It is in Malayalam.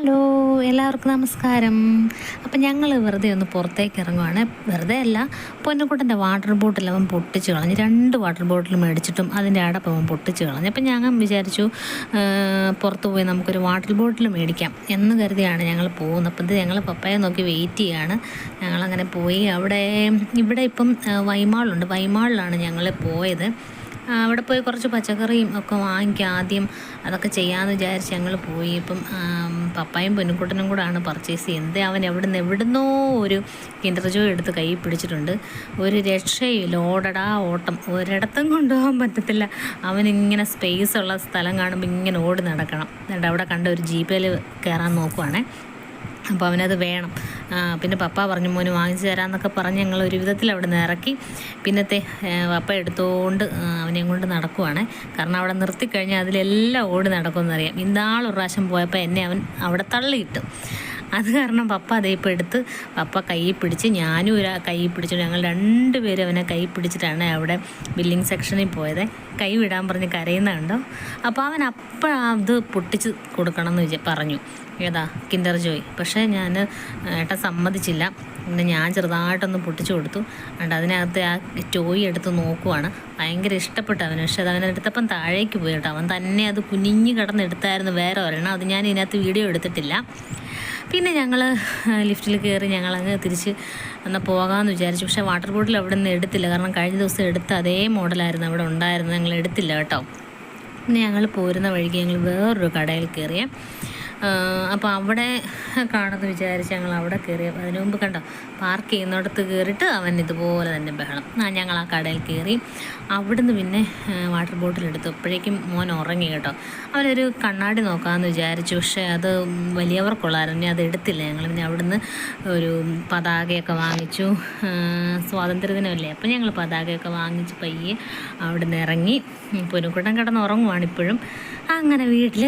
ഹലോ എല്ലാവർക്കും നമസ്കാരം. അപ്പം ഞങ്ങൾ വെറുതെ ഒന്ന് പുറത്തേക്ക് ഇറങ്ങുവാണ്. വെറുതെ അല്ല പൊന്നക്കുട്ടന്റെ വാട്ടർ ബോട്ടിൽ അവൻ പൊട്ടിച്ച് കളഞ്ഞ്. രണ്ട് വാട്ടർ ബോട്ടിൽ മേടിച്ചിട്ടും അതിന്റെ അടപ്പ് അവൻ പൊട്ടിച്ച് കളഞ്ഞു. അപ്പം ഞങ്ങൾ വിചാരിച്ചു പുറത്ത് പോയി നമുക്കൊരു വാട്ടർ ബോട്ടിൽ മേടിക്കാം എന്ന് കരുതിയാണ് ഞങ്ങൾ പോകുന്നത്. അപ്പം ഇത് ഞങ്ങൾ പപ്പയെ നോക്കി വെയിറ്റ് ചെയ്യാണ്. ഞങ്ങളങ്ങനെ പോയി. അവിടെ ഇവിടെ ഇപ്പം വൈമാളുണ്ട് വൈമാളിലാണ് ഞങ്ങൾ പോയത്. അവിടെ പോയി കുറച്ച് പച്ചക്കറിയും ഒക്കെ വാങ്ങിക്കാം ആദ്യം. അതൊക്കെ ചെയ്യാമെന്ന് വിചാരിച്ച് ഞങ്ങൾ പോയി. ഇപ്പം പപ്പായും പൊന്നുക്കുട്ടനും കൂടാണ് പർച്ചേസ് ചെയ്യുന്നത് അവൻ എവിടുന്ന് എവിടുന്നോ ഒരു കിൻഡർജോ എടുത്ത് കൈ പിടിച്ചിട്ടുണ്ട്. ഒരു രക്ഷയില്ല. ഓടടാ ഓട്ടം. ഒരിടത്തും കൊണ്ടുപോകാൻ പറ്റത്തില്ല. അവനിങ്ങനെ സ്പേസ് ഉള്ള സ്ഥലം കാണുമ്പോൾ ഇങ്ങനെ ഓടി നടക്കണം. എന്നിട്ട് അവിടെ കണ്ട ഒരു ജീപ്പേൽ കയറാൻ നോക്കുവാണേ. അപ്പോൾ അവനത് വേണം. പിന്നെ പപ്പ പറഞ്ഞു മോന് വാങ്ങിച്ചു തരാമെന്നൊക്കെ പറഞ്ഞ് ഞങ്ങൾ ഒരു വിധത്തിൽ അവിടെ നിന്ന് ഇറക്കി. പിന്നത്തെ പപ്പ എടുത്തുകൊണ്ട് അവനെയും കൊണ്ട് നടക്കുവാണ്. കാരണം അവിടെ നിർത്തിക്കഴിഞ്ഞാൽ അതിലെല്ലാം ഓടി നടക്കുമെന്നറിയാം. ഇന്നാളൊരു പ്രാവശ്യം പോയപ്പോൾ എന്നെ അവൻ അവിടെ തള്ളിയിട്ടു. അത് കാരണം പപ്പ അതേ ഇപ്പോൾ എടുത്ത് പപ്പ കൈ പിടിച്ച് ഞാനും ഒരു കൈ പിടിച്ചു ഞങ്ങൾ രണ്ടുപേരും അവനെ കൈ പിടിച്ചിട്ടാണ് അവിടെ ബില്ലിംഗ് സെക്ഷനിൽ പോയത്. കൈ വിടാൻ പറഞ്ഞ് കരയുന്നുണ്ടോ അപ്പോൾ അവൻ അപ്പം അത് പൊട്ടിച്ച് കൊടുക്കണം എന്ന് വിചാ പറഞ്ഞു. ഏതാ? Kinder Joy. പക്ഷേ ഞാൻ ഏട്ട സമ്മതിച്ചില്ല. പിന്നെ ഞാൻ ചെറുതായിട്ടൊന്ന് പൊട്ടിച്ചു കൊടുത്തു. അണ്ട് അതിനകത്ത് ആ ടോയ് എടുത്ത് നോക്കുവാണ്. ഭയങ്കര ഇഷ്ടപ്പെട്ടു അവന്. പക്ഷെ അത് അവനെടുത്തപ്പം താഴേക്ക് പോയി കേട്ടോ. അവൻ തന്നെ അത് കുനിഞ്ഞ് കിടന്ന് എടുത്തായിരുന്നു വേറെ ഒരെണ്ണം. അത് ഞാൻ ഇതിനകത്ത് വീഡിയോ എടുത്തിട്ടില്ല. പിന്നെ ഞങ്ങൾ ലിഫ്റ്റിൽ കയറി ഞങ്ങളങ്ങ് തിരിച്ച് എന്നാൽ പോകാമെന്ന് വിചാരിച്ചു. പക്ഷേ വാട്ടർ ബോട്ടിൽ അവിടെ നിന്ന് എടുത്തില്ല. കാരണം കഴിഞ്ഞ ദിവസം എടുത്ത അതേ മോഡലായിരുന്നു. അവിടെ ഉണ്ടായിരുന്നത് ഞങ്ങൾ എടുത്തില്ല കേട്ടോ. പിന്നെ ഞങ്ങൾ പോരുന്ന വഴിക്ക് ഞങ്ങൾ വേറൊരു കടയിൽ കയറിയേ അപ്പോൾ അവിടെ കാണുമെന്ന് വിചാരിച്ച് ഞങ്ങൾ അവിടെ കയറി അതിനു മുമ്പ് കണ്ടോ പാർക്ക് ചെയ്യുന്നിടത്ത് കയറിയിട്ട് അവൻ ഇതുപോലെ തന്നെ ബഹളം. ഞങ്ങൾ ആ കടയിൽ കയറി അവിടുന്ന് പിന്നെ വാട്ടർ ബോട്ടിൽ എടുത്തു. അപ്പോഴേക്കും മോൻ ഉറങ്ങി കേട്ടോ. അവനൊരു കണ്ണാടി നോക്കാമെന്ന് വിചാരിച്ചു. പക്ഷേ അത് വലിയവർക്കുള്ളായിരുന്നു. അത് എടുത്തില്ല. ഞങ്ങൾ പിന്നെ അവിടുന്ന് ഒരു പതാകയൊക്കെ വാങ്ങിച്ചു. സ്വാതന്ത്ര്യദിനമല്ലേ അപ്പം ഞങ്ങൾ പതാകയൊക്കെ വാങ്ങിച്ച് പയ്യെ അവിടുന്ന് ഇറങ്ങി. പൊന്നുക്കുട്ടൻ കിടന്ന് ഉറങ്ങുവാണ് ഇപ്പോഴും. അങ്ങനെ വീട്ടിലെത്തി